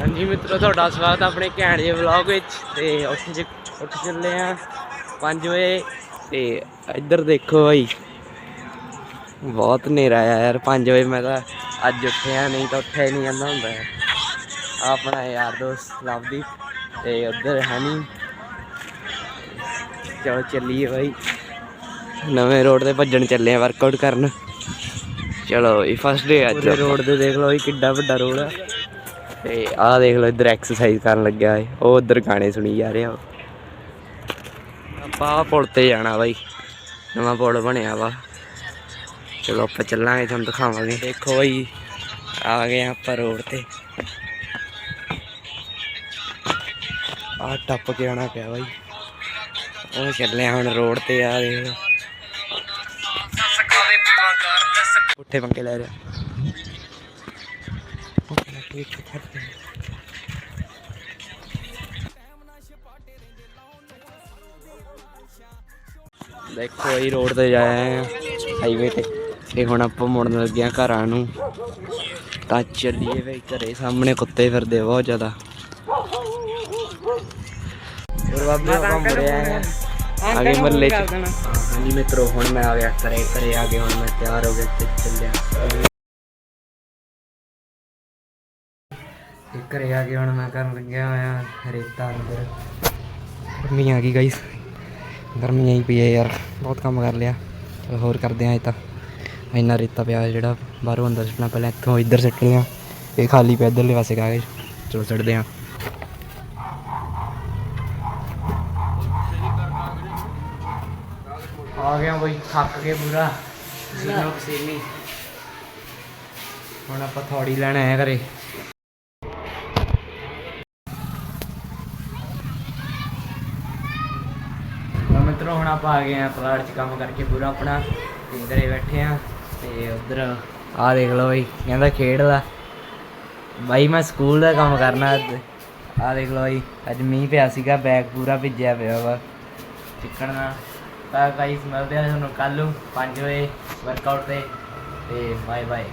ਹਾਂਜੀ ਮਿੱਤਰੋ ਤੁਹਾਡਾ ਸਵਾਗਤ ਹੈ ਆਪਣੇ ਘੈਂਟ ਜਿਹੇ ਵਲੌਗ ਵਿੱਚ। ਤੇ ਉੱਠ ਚ ਉੱਠ ਚੱਲੇ ਆ 5 ਵਜੇ। ਤੇ ਇੱਧਰ ਦੇਖੋ ਭਾਈ ਬਹੁਤ ਹਨੇਰਾ ਆ ਯਾਰ 5 ਵਜੇ ਮੈਂ ਤਾਂ ਅੱਜ ਉੱਠਿਆ ਨਹੀਂ ਤਾਂ ਉੱਠਿਆ ਹੀ ਨਹੀਂ ਜਾਂਦਾ ਹੁੰਦਾ ਆਪਣਾ ਯਾਰ ਦੋਸਤ ਲਵਦੀਪ ਤੇ ਉੱਧਰ ਹਨੀ। ਚਲੋ ਚੱਲੀਏ ਭਾਈ ਨਵੇਂ ਰੋਡ ਤੇ ਭੱਜਣ ਚੱਲੇ ਆ ਵਰਕਆਊਟ ਕਰਨ। ਚਲੋ ਇਹ ਫਸਟ ਡੇ ਅੱਜ ਰੋਡ ਤੇ ਦੇਖ ਲਓ ਇਹ ਕਿੱਡਾ ਵੱਡਾ ਰੋਡ ਆ। ਤੇ ਆਹ ਦੇਖ ਲਓ ਇੱਧਰ ਐਕਸਰਸਾਈਜ਼ ਕਰਨ ਲੱਗਿਆ ਏ ਉਹ ਉੱਧਰ ਗਾਣੇ ਸੁਣੀ ਜਾ ਰਿਹਾ ਆਪਾਂ ਆਹ ਪੁਲ ਤੇ ਜਾਣਾ ਬਾਈ। ਨਵਾਂ ਪੁਲ ਬਣਿਆ ਵਾ। ਚਲੋ ਆਪਾਂ ਚੱਲਾਂਗੇ ਤੁਹਾਨੂੰ ਦਿਖਾਵਾਂਗੇ। ਦੇਖੋ ਬਾਈ ਆ ਗਏ ਆਪਾਂ ਰੋਡ ਤੇ। ਆਹ ਟੱਪ ਕੇ ਆਉਣਾ ਪਿਆ ਬਾਈ। ਉਹ ਚੱਲੇ ਆ ਹੁਣ ਰੋਡ ਤੇ ਆ ਦੇਖ ਪੁੱਠੇ ਪੰਗੇ ਲੈ ਰਿਹਾ। ਦੇਖੋ ਇਹ ਰੋਡ ਤੇ ਜਾਏ ਆ। ਹਾਈਵੇ ਤੇ। ਤੇ ਹੁਣ ਆਪਾਂ ਮੁੜਨ ਲੱਗੇ ਆ ਘਰਾਂ ਨੂੰ। ਤਾਂ ਚੱਲੀਏ ਵੇ ਘਰੇ ਸਾਹਮਣੇ ਕੁੱਤੇ ਫਿਰਦੇ ਬਹੁਤ ਜ਼ਿਆਦਾ। ਹੋਰ ਬਾਬੇ ਆਪਾਂ ਮੁੜਿਆ ਆ। ਆਗੇ ਮੱਲੇ ਚ। ਹਾਂਜੀ ਮਿੱਤਰੋ ਹੁਣ ਮੈਂ ਆ ਗਿਆ ਘਰੇ ਘਰੇ ਆ ਗਿਆ ਹੁਣ ਮੈਂ ਤਿਆਰ ਹੋ ਗਿਆ ਤੇ ਚੱਲਿਆ। ਤੇ ਘਰੇ ਆ ਕੇ ਹੁਣ ਮੈਂ ਕਰਨ ਲੱਗਿਆ ਹੋਇਆ ਰੇਤਾ ਅੰਦਰ। ਗਰਮੀ ਆ ਗਈ ਗਾਈਸ ਗਰਮੀ ਆਈ ਪਈ ਹੈ ਯਾਰ ਬਹੁਤ ਕੰਮ ਕਰ ਲਿਆ। ਚਲੋ ਹੋਰ ਕਰਦੇ ਆ ਇਹ ਤਾਂ। ਇੰਨਾ ਰੇਤਾ ਪਿਆ ਜਿਹੜਾ ਬਾਹਰੋਂ ਅੰਦਰ ਸਿੱਟਣਾ ਪਹਿਲਾਂ ਇੱਥੋਂ ਇੱਧਰ ਸਿੱਟਣੇ ਆ ਇਹ ਖਾਲੀ ਪਿਆ ਇੱਧਰਲੇ ਪਾਸੇ ਕਾਗਜ਼ ਚਲੋ ਸਿੱਟਦੇ ਆ ਆ ਗਿਆ ਬਈ ਥੱਕ ਕੇ ਪੂਰਾ। ਸੀਨੋ ਪਸੀਨੀ ਹੁਣ ਆਪਾਂ ਥੋੜੀ ਲੈਣ ਆਇਆ ਘਰੇ ਤਾਂ ਮਿੱਤਰੋ, ਹੁਣ ਆਪਾਂ ਆ ਗਏ ਆ ਪਲਾਟ 'ਚ ਕੰਮ ਕਰਕੇ ਪੂਰਾ ਆਪਣਾ। ਤੇ ਘਰੇ ਬੈਠੇ ਆ ਤੇ ਉਧਰ ਆ ਦੇਖ ਲਓ ਬਈ, ਕਹਿੰਦਾ ਖੇਡਦਾ। ਬਾਈ, ਮੈਂ ਸਕੂਲ ਦਾ ਕੰਮ ਕਰਨਾ ਅੱਜ। ਆਹ ਦੇਖ ਲਓ ਜੀ ਅੱਜ ਮੀਂਹ ਪਿਆ ਸੀਗਾ ਬੈਗ ਪੂਰਾ ਭਿੱਜਿਆ ਪਿਆ ਵਾ। ਚਿੱਕਣ ਨਾਲ ਤਾਂ ਗਾਈਸ ਮਿਲਦੇ ਆ ਤੁਹਾਨੂੰ ਕੱਲ ਨੂੰ 5 ਵਜੇ ਵਰਕਆਊਟ ਤੇ। ਤੇ ਬਾਏ ਬਾਏ